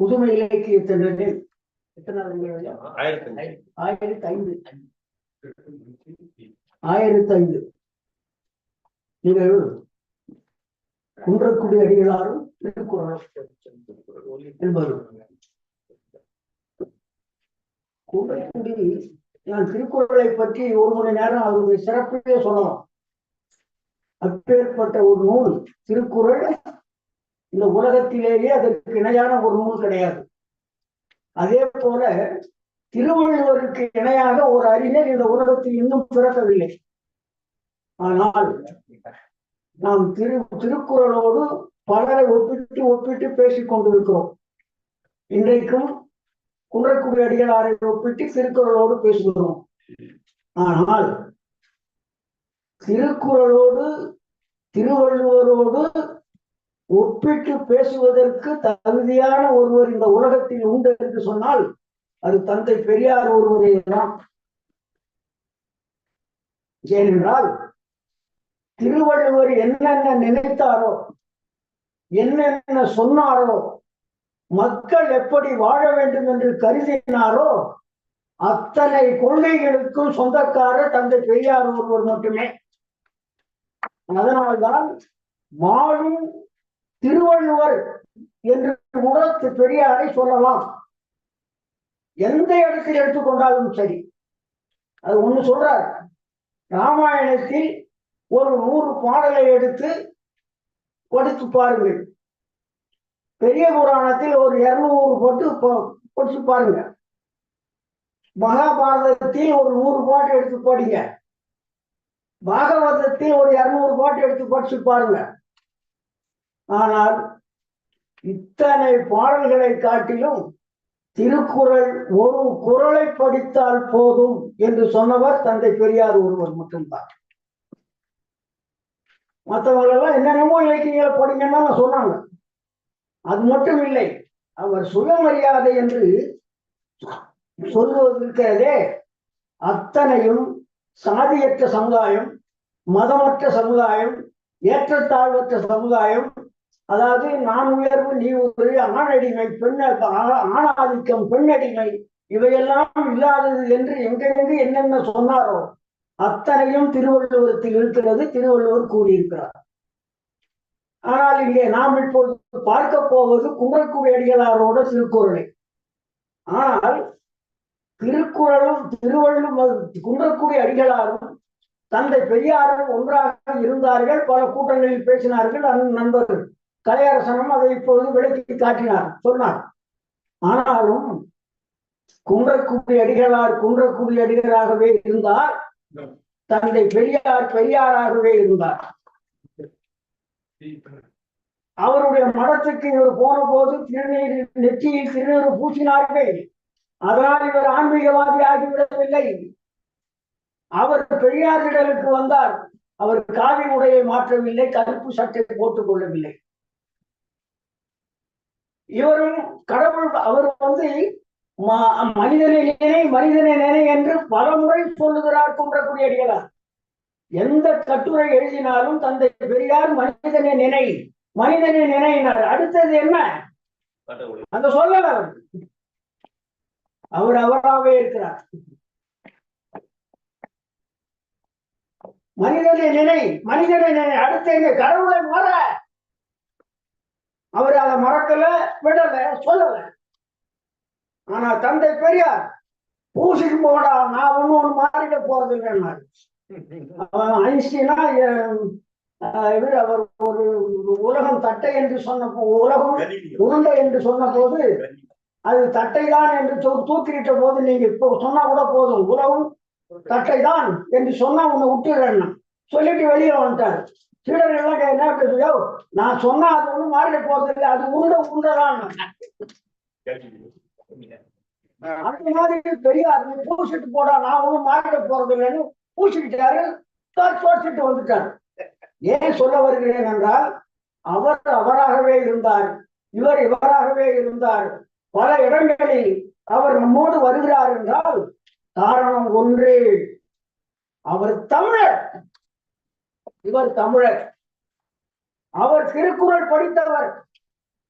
புதுமை இலக்கியத்தினரில் எத்தனாவது ஆயிரத்தி ஐந்து ஆயிரத்தி ஐந்து நீங்கள் குன்றக்குடி அடிகளாரும் திருக்குறளும் என்பது. குன்றக்குடி நான் திருக்குறளை பற்றி ஒரு மணி நேரம் அவருடைய சிறப்பையே சொல்லலாம். அப்பேற்பட்ட ஒரு நூல் திருக்குறள் இந்த உலகத்திலேயே அதற்கு இணையான ஒரு நூல் கிடையாது. அதே போல திருவள்ளுவருக்கு இணையாக ஒரு அறிஞர் இந்த உலகத்தில் இன்னும் பிறக்கவில்லை. ஆனால் நாம் திரு திருக்குறளோடு பலரை ஒப்பிட்டு ஒப்பிட்டு பேசிக் கொண்டிருக்கிறோம். இன்றைக்கும் குன்றக்குடி அடிகளாரை ஒப்பிட்டு திருக்குறளோடு பேசுகிறோம். ஆனால் திருக்குறளோடு திருவள்ளுவரோடு ஒப்பிட்டு பேசுவதற்கு தகுதியான ஒருவர் இந்த உலகத்தில் உண்டு என்று சொன்னால் அது தந்தை பெரியார் ஒருவரே தான். ஏனென்றால் திருவள்ளுவர் என்னென்ன நினைத்தாரோ என்னென்ன சொன்னாரோ மக்கள் எப்படி வாழ வேண்டும் என்று கருதினாரோ அத்தனை கொள்கைகளுக்கும் சொந்தக்காரர் தந்தை பெரியார் ஒருவர் மட்டுமே. அதனால்தான் வாழும் திருவள்ளுவர் என்று கூட பெரியாரை சொல்லலாம். எந்த இடத்தில் எடுத்துக்கொண்டாலும் சரி. அது ஒண்ணு சொல்றார். ராமாயணத்தில் ஒரு நூறு பாடலை எடுத்து கொடுத்து பாருங்கள். பெரிய புராணத்தில் ஒரு இருநூறு போட்டு படிச்சு பாருங்க. மகாபாரதத்தில் ஒரு நூறு பாட்டு எடுத்து படிங்க. பாகவதத்தில் ஒரு இருநூறு பாட்டு எடுத்து படிச்சு பாருங்க ஆனால் இத்தனை பாடல்களை காட்டிலும் திருக்குறள் ஒரு குரலை படித்தால் போதும் என்று சொன்னவர் தந்தை பெரியார் ஒருவர் மட்டும்தான். மற்றவங்க எல்லாம் என்னென்னமோ இலக்கியங்களை படிங்கன்னா சொன்னாங்க. அது மட்டும் இல்லை அவர் சுயமரியாதை என்று சொல்வது இருக்கிறதே அத்தனையும் சாதியற்ற சமுதாயம் மதமற்ற சமுதாயம் ஏற்றத்தாழ்வற்ற சமுதாயம் அதாவது நான் உயர்வு நீ ஒரு ஆணடிமை பெண் ஆணாதிக்கம் பெண்ணடிமை இவையெல்லாம் இல்லாதது என்று எங்கெங்கு என்னென்ன சொன்னாரோ அத்தனையும் திருவள்ளுவரத்தில் இருக்கிறது திருவள்ளுவர் கூறியிருக்கிறார். ஆனால் இங்கே நாம் இப்பொழுது பார்க்க போவது குமரக்குடி அடிகளாரோட திருக்குறளை. ஆனால் திருக்குறளும் திருவள்ளுவர் குன்றக்கூடிய அடிகளாரும் தந்தை பெரியாரும் ஒன்றாக இருந்தார்கள். பல கூட்டங்களில் பேசினார்கள். நண்பர்கள் கலையரசனும் அதை இப்பொழுது விளக்கி காட்டினார் சொன்னார். ஆனாலும் குன்றக்கூடிய அடிகளார் குன்றக்கூடிய அடிகளாகவே இருந்தார். தந்தை பெரியார் பெரியாராகவே இருந்தார். அவருடைய மடத்துக்கு இவர் போன போது திருநீர் நெற்றியில் திருநீர் பூசினார்கள். அதனால் இவர் ஆன்மீகவாதி ஆகிவிடவில்லை. அவர் பெரியாரிடலுக்கு வந்தார். அவர் காவி உடையை மாற்றவில்லை கருப்பு சட்டை போட்டுக் கொள்ளவில்லை. இவரும் கடவுள் அவர் வந்து மனிதனை நினை மனிதனை நினை என்று பல முறை சொல்லுகிறார் குன்றக்குடி அடிகளார். எந்த கட்டுரை எழுதினாலும் தந்தை பெரியார் மனிதனை நினை மனிதனை நினைனார் அடுத்தது என்ன? அந்த சொல்லல அவர். அவர் அவராகவே இருக்கிறார். மனிதனை நினை மனிதனை நினை அடுத்த என்ன கடவுளை மற. அவர் அதை மறக்கல விடல சொல்லல. ஆனா தந்தை பெரியார் பூசிக்கு போடா நான் ஒண்ணு ஒண்ணு மாறிட போறது இல்லைன்னாரு ஐன்ஸ்டீனா இவர் அவர் ஒரு உலகம் தட்டை என்று சொன்ன உலகம் உருண்டை என்று சொன்ன போது அது தட்டை தான் என்று தூக்கிட்ட போது நீங்க இப்போ சொன்னா கூட போதும். உறவும் தட்டை தான் என்று சொன்னா உன்னை விட்டுறேன் சொல்லிட்டு வெளியே வந்துட்டாரு. சீடர்கள் எல்லாம் என்ன பேசுயோ நான் சொன்னா அது ஒண்ணும் மாறிட போறது இல்லை. அது உருண்டை உருண்டைதான் அந்த மாதிரி பெரியார் பூசிட்டு போடா நான் ஒண்ணும் மாறிட போறது இல்லைன்னு பூசிக்கிட்டாரு. தோற்றிட்டு வந்துட்டார். ஏன் சொல்ல வருகிறேன் என்றால் அவர் அவராகவே இருந்தார். இவர் இவராகவே இருந்தார். பல இடங்களில் அவர் நம்மோடு வருகிறார் என்றால் காரணம் ஒன்று. அவர் தமிழர். இவர் தமிழர். அவர் திருக்குறள் படித்தவர்.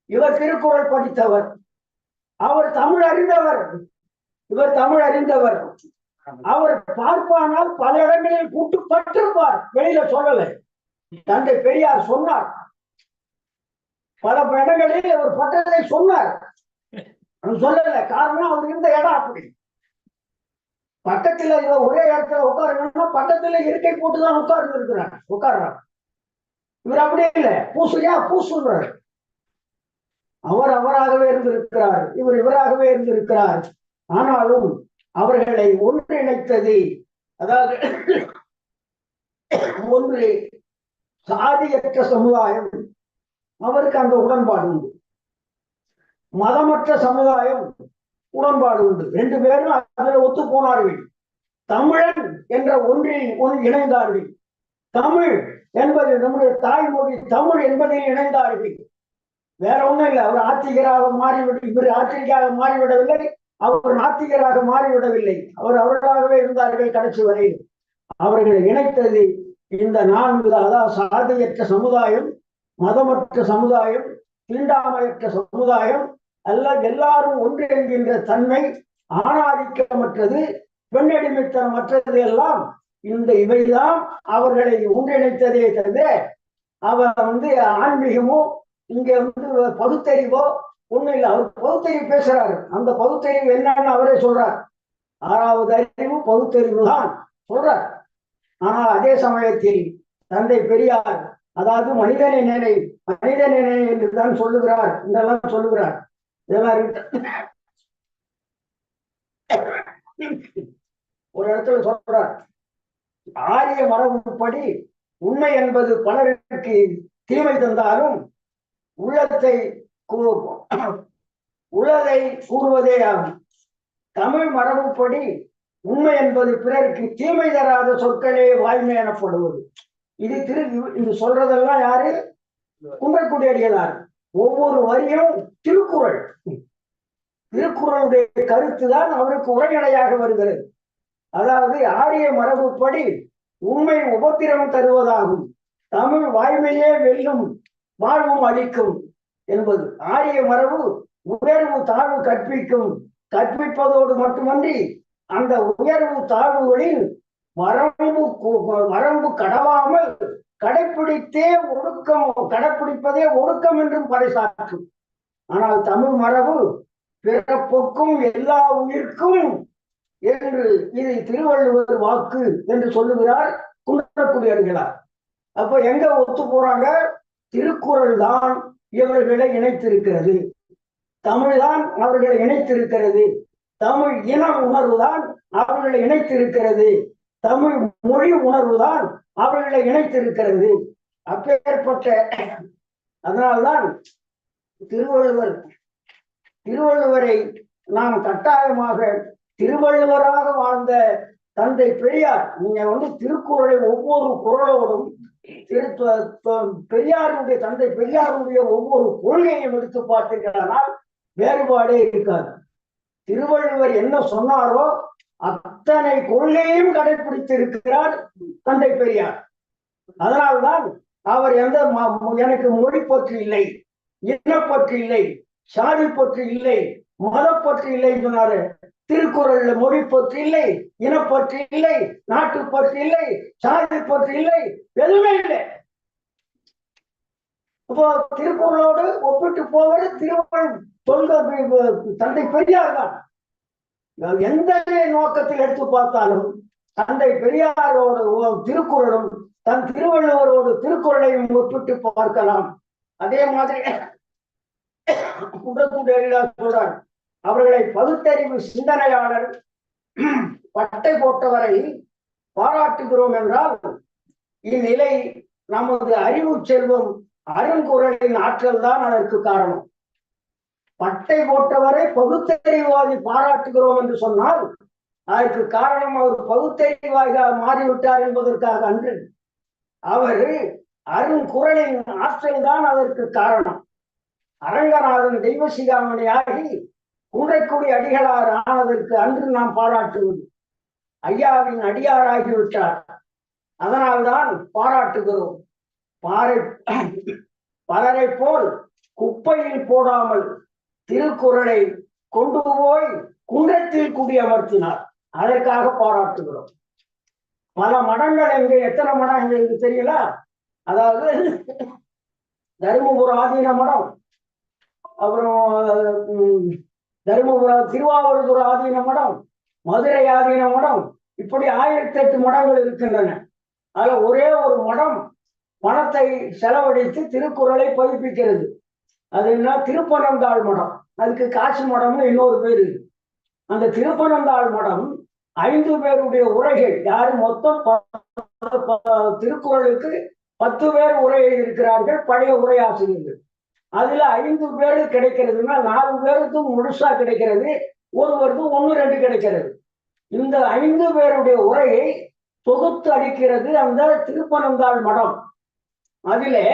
இவர் திருக்குறள் படித்தவர். அவர் தமிழ் அறிந்தவர். இவர் தமிழ் அறிந்தவர். அவர் பார்ப்பானால் பல இடங்களில் கூட்டு பட்டிருப்பார் வெளியில சொல்லலை. தந்தை பெரியார் சொன்னார். பல இடங்களில் அவர் பட்டதை சொன்னார். சொல்லல. காரணம் அவர் இருந்த இடம் அப்படி. பக்கத்துல இவ ஒரே இடத்துல உட்காருங்கன்னா பக்கத்துல இருக்கை போட்டுதான் உட்கார்ந்து இருக்கிறார் உட்கார்றார் இவர் அப்படி இல்லை. பூசுயா பூசுன்றார் அவர் அவராகவே இருந்திருக்கிறார். இவர் இவராகவே இருந்திருக்கிறார். ஆனாலும் அவர்களை ஒன்றிணைத்தது அதாவது ஒன்று சாதியற்ற சமுதாயம். அவருக்கு அந்த உடன்பாடு உண்டு. மதமற்ற சமுதாயம் உடன்பாடு உண்டு. ரெண்டு பேரும் அதில் ஒத்து போனார்கள். தமிழன் என்ற ஒன்றில் ஒன்று இணைந்தார்கள். தமிழ் என்பது நம்முடைய தாய்மொழி தமிழ் என்பதில் இணைந்தார்கள். வேற ஒண்ணும் இல்லை. அவர் ஆத்திகராக மாறிவிட இவர் ஆத்திரிக்காக மாறிவிடவில்லை. அவர் நாத்திகராக மாறிவிடவில்லை. அவர் அவர்களாகவே இருந்தார்கள் கடைசி வரை. அவர்களை இணைத்தது இந்த நான்கு அதாவது சாதியற்ற சமுதாயம் மதமற்ற சமுதாயம் தீண்டாமையற்ற சமுதாயம் அல்ல எல்லாரும் ஒன்று என்கின்ற தன்மை ஆணாதிக்கமற்றது பெண்ணடிமைத்தனமற்றது எல்லாம் இந்த இவைதான் அவர்களை ஒன்றிணைத்ததே தவிர அவர் வந்து ஆன்மீகமோ இங்க வந்து பகுத்தறிவோ ஒண்ணும் இல்லை. அவர் பகுத்தறிவு பேசுறாரு. அந்த பகுத்தறிவு என்னன்னு அவரே சொல்றார். ஆறாவது அறிவு பகுத்தறிவு தான் சொல்றார். ஆனால் அதே சமயத்தில் தந்தை பெரியார் அதாவது மனிதனின் நினை மனித நினை என்று தான் சொல்லுகிறார் இதெல்லாம் சொல்லுகிறார். இதெல்லாம் ஒரு இடத்துல சொல்றார் ஆரிய மரபுப்படி உண்மை என்பது பலருக்கு தீமை தந்தாலும் உள்ளத்தை கூ- உள்ளதை கூறுவதே ஆகும். தமிழ் மரபுப்படி உண்மை என்பது பிறருக்கு தீமை தராத சொற்களே வாய்மை எனப்படுவது. இது திரு இது சொல்றதெல்லாம் யாரு? குன்றக்குடி ஒவ்வொரு வரியும் திருக்குறள். திருக்குறளுடைய கருத்து தான் அவருக்கு உரைநடையாக வருகிறது. அதாவது ஆரிய மரபுப்படி உண்மை உபத்திரம் தருவதாகும். தமிழ் வாய்மையே வெல்லும் வாழ்வும் அளிக்கும் என்பது. ஆரிய மரபு உயர்வு தாழ்வு கற்பிக்கும் கற்பிப்பதோடு மட்டுமன்றி அந்த உயர்வு தாழ்வுகளில் வரம்பு கு- வரம்பு கடவாமல் கடைப்பிடித்தே ஒடுக்கம் கடைப்பிடிப்பதே ஒடுக்கம் என்றும் பறைசாற்றும் ஆனால் தமிழ் மரபு பிறப்புக்கும் எல்லா உயிர்க்கும் என்று இது திருவள்ளுவர் வாக்கு என்று சொல்லுகிறார் குன்றக்குடி அப்ப எங்க ஒத்து போறாங்க? திருக்குறள் தான் இவர்களை இணைத்திருக்கிறது. தமிழ் தான் அவர்களை இணைத்திருக்கிறது. தமிழ் இன உணர்வு தான் அவர்களை இணைத்திருக்கிறது. தமிழ் மொழி உணர்வு தான் அவர்களை இணைத்திருக்கிறது. அப்பேற்பட்ட அதனால்தான் திருவள்ளுவர் திருவள்ளுவரை நாம் கட்டாயமாக திருவள்ளுவராக வாழ்ந்த தந்தை பெரியார் நீங்க வந்து திருக்குறளை ஒவ்வொரு குறளோடும் பெரியாருடைய தந்தை பெரியாருடைய ஒவ்வொரு கொள்கையும் எடுத்து பார்த்தீர்களானால் வேறுபாடே இருக்காது. திருவள்ளுவர் என்ன சொன்னாரோ அத்தனை கொள்கையும் கடைபிடித்து இருக்கிறார் தந்தை பெரியார். அதனால்தான் அவர் எந்த எனக்கு மொழி பற்று இல்லை இனப்பற்று இல்லை சாதி பற்று இல்லை மதப்பற்று இல்லைன்னு சொன்னாரு. திருக்குறள்ல மொழி பற்று இல்லை இனப்பற்று இல்லை நாட்டு பற்று இல்லை சாதி பற்று இல்லை எதுவுமே இல்லை. இப்போ திருக்குறளோடு ஒப்பிட்டு போவது திருக்குறள் சொல்க தந்தை பெரியார் தான். எந்த நோக்கத்தில் எடுத்து பார்த்தாலும் தந்தை பெரியாரோட திருக்குறளும் தன் திருவள்ளுவரோடு திருக்குறளையும் ஒப்பிட்டு பார்க்கலாம். அதே மாதிரி சொல்றார். அவர்களை பகுத்தறிவு சிந்தனையாளர் பட்டை போட்டவரை பாராட்டுகிறோம் என்றால் இந்நிலை நமது அறிவு செல்வம் அருங்குறளின் ஆற்றல் தான் அதற்கு காரணம். பட்டை போட்டவரை பகுத்தறிவாதி பாராட்டுகிறோம் என்று சொன்னால் அதற்கு காரணம் அவர் பகுத்தறிவாக மாறிவிட்டார் என்பதற்காக அன்று. அவர் அருங்குரலின் ஆற்றல் தான் அதற்கு காரணம். அரங்கநாதன் தெய்வ கூடைக்குடி குன்றைக்குடி அடிகளார் ஆனதற்கு அன்று நாம் பாராட்டுவது. ஐயாவின் அடியாராகிவிட்டார் அதனால்தான் பாராட்டுகிறோம். பாறை பலரை போல் குப்பையில் போடாமல் திருக்குறளை கொண்டு போய் குன்றத்தில் குடியமர்த்தினார் அதற்காக பாராட்டுகிறோம். பல மடங்கள் எங்க எத்தனை மடம் எங்களுக்கு தெரியல. அதாவது தருமபுரம் ஆதீன மடம் அப்புறம் தருமபுரம் திருவாவூர் ஆதீன மடம் மதுரை ஆதீன மடம் இப்படி ஆயிரத்தி எட்டு மடங்கள் இருக்கின்றன. அதுல ஒரே ஒரு மடம் பணத்தை செலவழித்து திருக்குறளை பதிப்பிக்கிறது அது என்ன? திருப்பனந்தாள் மடம். அதுக்கு காசி மடம்னு இன்னொரு பேர். அந்த திருப்பனந்தாள் மடம் ஐந்து பேருடைய உரைகள் யாரு? மொத்தம் திருக்குறளுக்கு பத்து பேர் உரை இருக்கிறார்கள் பழைய உரையாசிரியர்கள். அதுல ஐந்து பேர் கிடைக்கிறதுனா நாலு பேருக்கும் முழுசா கிடைக்கிறது ஒருவருக்கு ஒன்று ரெண்டு கிடைக்கிறது. இந்த ஐந்து பேருடைய உரையை தொகுத்து அளிக்கிறது அந்த திருப்பனந்தாள் மடம். அதிலே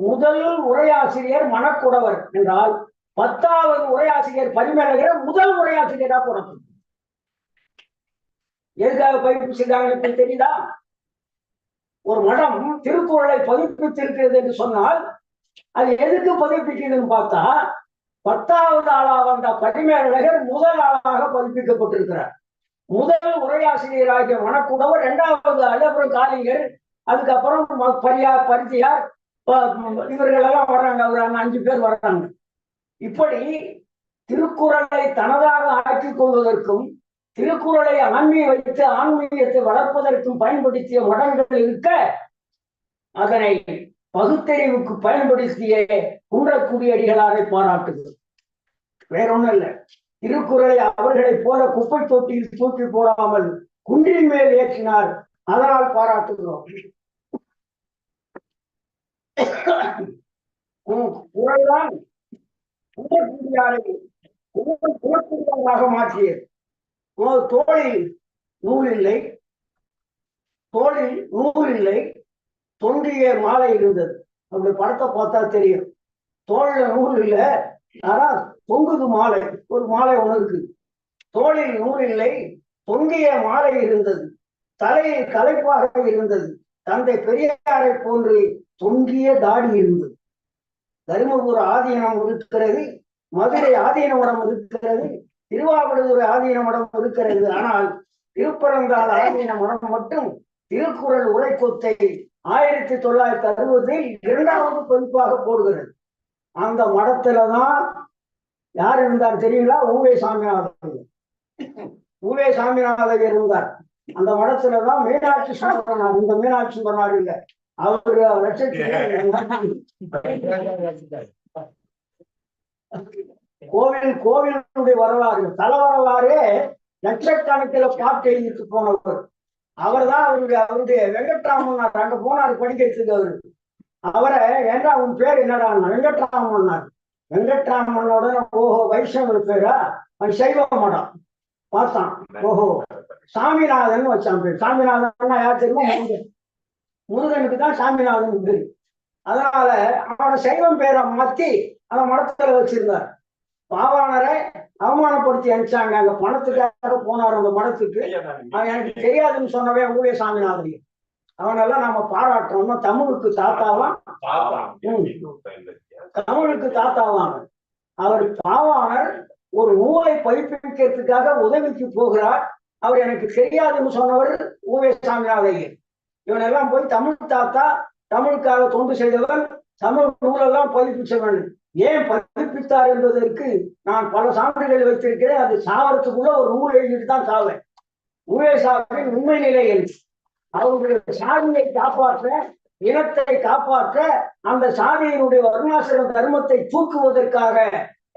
முதல் உரையாசிரியர் மணக்குடவர் என்றால் பத்தாவது உரையாசிரியர் பரிமேலகர் முதல் உரையாசிரியரா பிறப்பு எதுக்காக பதிப்பிச்சிருக்காங்க எனக்கு தெரியுதா? ஒரு மடம் திருக்குறளை பதிப்பித்திருக்கிறது என்று சொன்னால் அது எதுக்கு பதிப்பிக்கிறதுன்னு பார்த்தா பத்தாவது ஆளா வந்த பரிமேலகர் முதல் ஆளாக பதிப்பிக்கப்பட்டிருக்கிறார். முதல் உரையாசிரியராகிய மணக்குடவர் இரண்டாவது அழகுரம் காலிங்கர் அதுக்கப்புறம் ம- பரியார் பரிதியார் இவர்கள் எல்லாம் வர்றாங்க. ஒரு அஞ்சு பேர் வர்றாங்க. இப்படி திருக்குறளை தனதாக ஆக்கிக் கொள்வதற்கும் திருக்குறளை ஆன்மீக வைத்து ஆன்மீகத்தை வளர்ப்பதற்கும் பயன்படுத்திய மடங்கள் இருக்க அதனை பகுத்தறிவுக்கு பயன்படுத்திய குன்றக்குடியடிகளாரை பாராட்டுகிறது. வேற ஒண்ணும் இல்ல. திருக்குறளை அவர்களைப் போல குப்பை தொட்டியில் தூக்கி போடாமல் குன்றின் மேல் ஏற்றினார். அதனால் பாராட்டுகிறோம். உம் குறள்தான் மாற்றியது தோளில் நூல் இல்லை தோளில் நூல் இல்லை தொங்கிய மாலை இருந்தது. அப்படி படத்தை பார்த்தா தெரியும். தோல்ல நூல் இல்ல ஆனா தொங்குது மாலை ஒரு மாலை உனக்கு. தோளில் நூல் இல்லை தொங்கிய மாலை இருந்தது. தலையில் கலைப்பாக இருந்தது. தந்தை பெரியாரை போன்று தொங்கிய தாடி இருந்தது. தருமபுர ஆதீனம் இருக்கிறது மதுரை ஆதீன மடம் இருக்கிறது திருவாவடுதுறை ஆதீன மடம் இருக்கிறது. ஆனால் திருப்பரங்கால் ஆதீன மடம் மட்டும் திருக்குறள் உரைக்கொத்தை ஆயிரத்தி தொள்ளாயிரத்தி அறுபதில் இரண்டாவது பதிப்பாக போடுகிறது. அந்த மடத்துலதான் யார் இருந்தார் தெரியுங்களா? ஊவே சாமிநாதன். ஊவே சாமிநாதன் இருந்தார். அந்த மடத்துலதான் மீனாட்சி சுந்தரனார். இந்த மீனாட்சி சுந்தரனார் இல்ல. அவரு கோவில் கோவிலுடைய வரலாறு தல வரலாறே லட்சக்கணக்கில் பாட்டு எழுதிட்டு போனவர். அவர்தான் அவருடைய அவருடைய வெங்கட்ராமன் அங்க போனாரு படிக்கிறதுக்கு அவரு. அவரை ஏண்டா உன் பேர் என்னடா வெங்கட்ராமன்னார் வெங்கட்ராமனோட ஓஹோ வைஷ்ணவர் பேரா? அவன் சைவ மடம் பார்த்தான். ஓஹோ. சாமிநாதன் வச்சான் பேர். சாமிநாதன் யார் தெரியுமா? முருகனுக்கு தான் சாமிநாதன் பேரு அதனால அவனை சைவம் பேரை மாத்தி அந்த மடத்துல வச்சிருந்தார். பாவாணரை அவமானப்படுத்தி அனுப்பிச்சாங்க. அந்த பணத்துக்காக போனார் அந்த மடத்துக்கு. அவன் எனக்கு தெரியாதுன்னு சொன்னவே ஊவே சாமிநாதன். அவனெல்லாம் நாம பாராட்டுறோம். தமிழுக்கு தாத்தாவான் தமிழுக்கு தாத்தாவான் அவர் பாவாணர் ஒரு நூலை பதிப்பிக்கிறதுக்காக உதவிக்கு போகிறார். அவர் எனக்கு தெரியாதுன்னு சொன்னவர் ஊவே சாமிநாதையர். இவன் எல்லாம் போய் தமிழ் தாத்தா தமிழுக்காக தொண்டு செய்தவன் தமிழ் நூலெல்லாம் பதிப்பிச்சவன். ஏன் பதிப்பித்தார் என்பதற்கு நான் பல சான்றுகள் வைத்திருக்கிறேன். அது சாவரத்துக்குள்ள ஒரு நூல் எழுதிட்டு தான் சாவேன். ஊவே சாவின் உண்மை நிலையில் அவருடைய சாதியை காப்பாற்ற இனத்தை காப்பாற்ற அந்த சாதியினுடைய வருணாசிரம தர்மத்தை தூக்குவதற்காக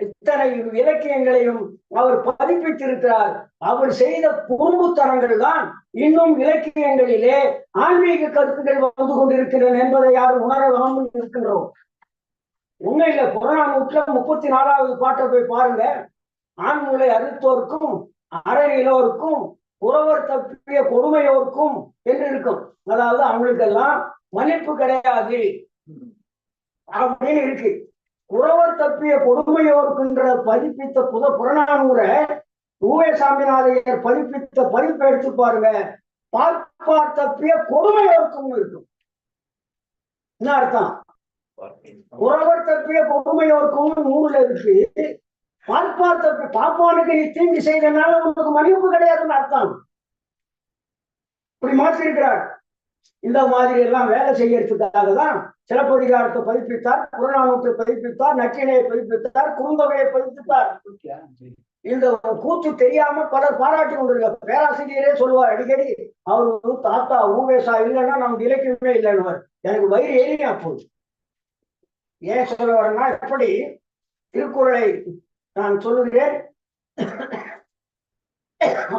இத்தனை இலக்கியங்களையும் அவர் பதிப்பித்திருக்கிறார். அவர் செய்த குறும்புத்தனங்கள் தான் இன்னும் இலக்கியங்களிலே ஆன்மீக கருத்துக்கள் வந்து கொண்டிருக்கின்றன என்பதை யாரும் உணரலாமல் இருக்கின்றோம். உண்மையில புறநானூற்றுல முப்பத்தி நாலாவது பாட்டை போய் பாருங்க. ஆண்மூலை அறுத்தோர்க்கும் அறையிலோருக்கும் புறவர் தப்பிய பொறுமையோருக்கும் என்று இருக்கும். அதாவது அவங்களுக்கெல்லாம் மன்னிப்பு கிடையாது. அப்படின்னு இருக்கு. குறவர் தப்பிய கொடுமையோர்க்குன்ற பதிப்பித்த புத புறநானூரை ஊவே சாமிநாதையர் பதிப்பித்த பதிப்பை எடுத்து பாருங்க. பார்ப்பார் தப்பிய கொடுமை இருக்கும். இருக்கும் என்ன அர்த்தம்? உறவர் தப்பிய கொடுமையோர்க்கும் நூறுல இருக்கு. பார்ப்பார் தப்பி பாப்பானுக்கு நீ தீங்கு செய்தனால உனக்கு மன்னிப்பு கிடையாதுன்னு அர்த்தம். இப்படி மாற்றிருக்கிறார். இந்த மாதிரி எல்லாம் வேலை செய்யறதுக்காக தான் சிலப்பதிகாரத்தை பதிப்பித்தார் புறநானூற்றை பதிப்பித்தார் நற்றினையை பதிப்பித்தார் குறுந்தொகையை பதிப்பித்தார். இந்த கூத்து தெரியாம பலர் பாராட்டி கொண்டிருக்க பேராசிரியரே சொல்லுவார் அடிக்கடி அவர் தாத்தா ஊவேசா இல்லைன்னா நமக்கு இலக்கியமே இல்லைன்னு எனக்கு வயிறு ஏறினா போகுது? ஏன் சொல்ல வரேன்னா எப்படி திருக்குறளை நான் சொல்லுகிறேன்.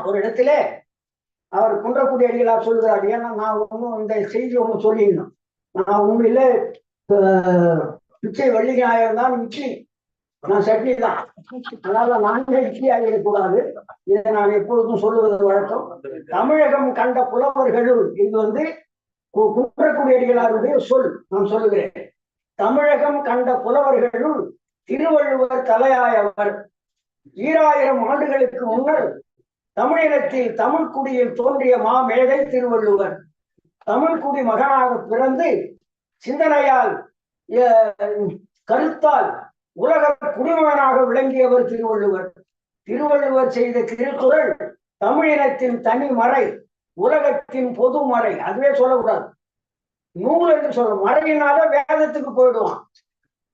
ஒரு இடத்திலே அவர் குன்றக்குடி அடிகளார் சொல்கிறார் ஏன்னா நான் ஒன்றும் இந்த செய்தி ஒன்று சொல்லிடணும். நான் உண்மையில அஹ், பிச்சை வள்ளி நாயகம் தான் இட்லி நான் சட்னி தான். அதனால நானே இட்லி ஆகிடக்கூடாது இதை நான் எப்பொழுதும் சொல்லுவது வழக்கம். தமிழகம் கண்ட புலவர்களுள் இது வந்து கு- குன்றக்குடி அடிகளாருடைய சொல் நான் சொல்லுகிறேன். தமிழகம் கண்ட புலவர்களுள் திருவள்ளுவர் தலையாயவர். ஈராயிரம் ஆண்டுகளுக்கு முன்னர் தமிழினத்தில் தமிழ்குடியில் தோன்றிய மாமேதை திருவள்ளுவர். தமிழ்குடி மகனாக பிறந்து சிந்தனையால் கருத்தால் உலக குடிமகனாக விளங்கியவர் திருவள்ளுவர். திருவள்ளுவர் செய்த திருக்குறள் தமிழினத்தின் தனி மறை உலகத்தின் பொது மறை. அதுவே சொல்லக்கூடாது. நூல் என்று சொல்ல மறையினால வேதத்துக்கு போயிடுவான்.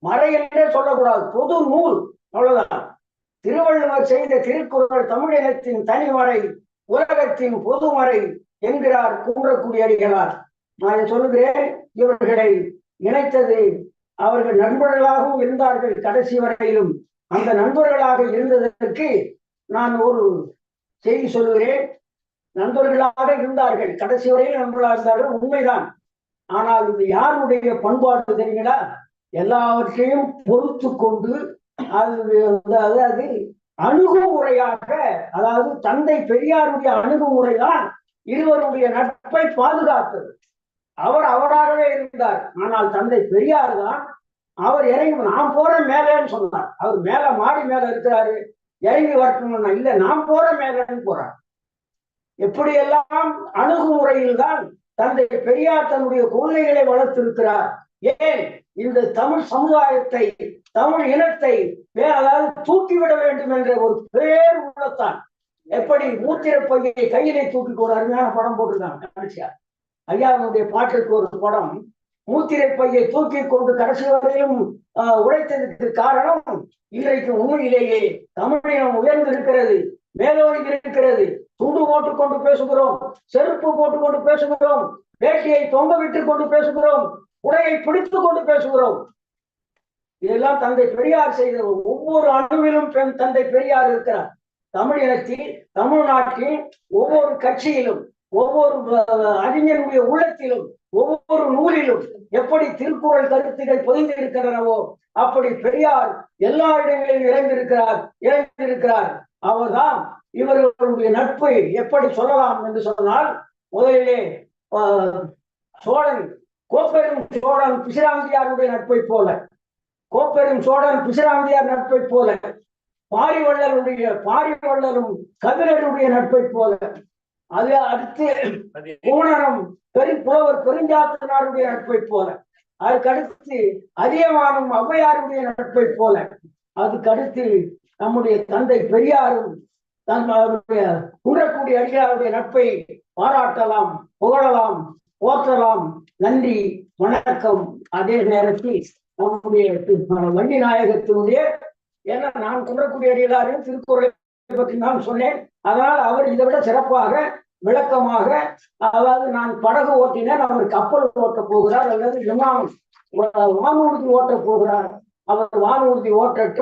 மறை என்றே சொல்லக்கூடாது. பொது நூல் அவ்வளவுதான். திருவள்ளுவர் செய்த திருக்குறள் தமிழினத்தின் தனிமறை உலகத்தின் பொதுமறை என்கிறார் கூறக்கூடிய அடிகளார் நான் சொல்லுகிறேன் இவர்களை இணைத்தது அவர்கள் நண்பர்களாகவும் இருந்தார்கள் கடைசி வரையிலும். அந்த நண்பர்களாக இருந்ததற்கு நான் ஒரு செய்தி சொல்லுகிறேன். நண்பர்களாக இருந்தார்கள் கடைசி வரையில் நண்பர்களாக இருந்தார்கள் உண்மைதான். ஆனால் இது யாருடைய பண்பாடு தெரியுங்களா? எல்லாவற்றையும் பொறுத்து கொண்டு அது அதாவது அணுகுமுறையாக அதாவது தந்தை பெரியாருடைய அணுகுமுறைதான் இருவருடைய நட்பை பாதுகாத்தது. அவர் அவராகவே இருந்தார். ஆனால் தந்தை பெரியார் தான் அவர் இறங்கி நான் போறேன் மேலேன்னு சொன்னார். அவர் மேல மாடி மேல இருக்கிறாரு. இறங்கி வரட்டும்னா இல்ல நான் போறேன் மேலேன்னு போறார். எப்படியெல்லாம் அணுகுமுறையில் தான் தந்தை பெரியார் தன்னுடைய கொள்கைகளை வளர்த்திருக்கிறார். ஏன் இந்த தமிழ் சமுதாயத்தை தமிழ் இனத்தை அதாவது தூக்கிவிட வேண்டும் என்ற ஒரு பேர் உள்ளத்தான். எப்படி மூத்திர பையை கையிலே தூக்கி ஒரு அருமையான படம் போட்டிருக்காங்க கடைசியா ஐயாவுடைய பாட்டுக்கு ஒரு படம். மூத்திரை பையை தூக்கி கொண்டு கடைசி வரையிலும் ஆஹ், உழைத்ததற்கு காரணம் இன்றைக்கு உண்மையிலேயே தமிழினம் உயர்ந்து இருக்கிறது மேலோடி இருக்கிறது. துண்டு போட்டுக் கொண்டு பேசுகிறோம் செருப்பு போட்டுக் கொண்டு பேசுகிறோம் வேட்டியை தொங்க விட்டுக் கொண்டு பேசுகிறோம் உடையை பிடித்துக் கொண்டு பேசுகிறோம். இதெல்லாம் தந்தை பெரியார் செய்த ஒவ்வொரு அணுவிலும் பெண் தந்தை பெரியார் இருக்கிறார். தமிழினத்தில் தமிழ்நாட்டில் ஒவ்வொரு கட்சியிலும் ஒவ்வொரு அறிஞருடைய உள்ளத்திலும் ஒவ்வொரு நூலிலும் எப்படி திருக்குறள் கருத்துகள் பொதிந்திருக்கின்றனவோ அப்படி பெரியார் எல்லா இடங்களிலும் இறைந்திருக்கிறார் இறைந்திருக்கிறார் அவர்தான் இவர்களுடைய நட்பை எப்படி சொல்லலாம் என்று சொன்னால் முதலிலே ஆஹ், சோழன் கோப்பெரும் சோழன் பிசிராந்தியாருடைய நட்பை போல. கோப்பெரும் சோழன் பிசிராந்தியார் நட்பை போல. பாரிவள்ளருடைய பாரிவள்ளரும் கதிரனுடைய நட்பை போல. அது அடுத்து கோணரம் பெரு பெருஞ்சாத்தனாருடைய நட்பை போல. அதுக்கடுத்து அதியமானும் ஔவையாருடைய நட்பை போல. அதுக்கடுத்து நம்முடைய தந்தை பெரியாரும் தன்னுடைய குன்றக்கூடிய அடியாருடைய நட்பை பாராட்டலாம் புகழலாம். போற்றலாம் நன்றி வணக்கம். அதே நேரத்தில் நம்முடைய வண்டி நாயகத்தினுடைய ஏன்னா நான் குன்றக்கூடிய அடிகளாரின் திருக்குறளை பற்றி நான் சொன்னேன். அதனால் அவர் இதை விட சிறப்பாக விளக்கமாக அதாவது நான் படகு ஓட்டினேன் அவர் கப்பல் ஓட்ட போகிறார் அல்லது விமானம் வானூர்தி ஓட்ட போகிறார். அவர் வானூர்தி ஓட்டட்டும்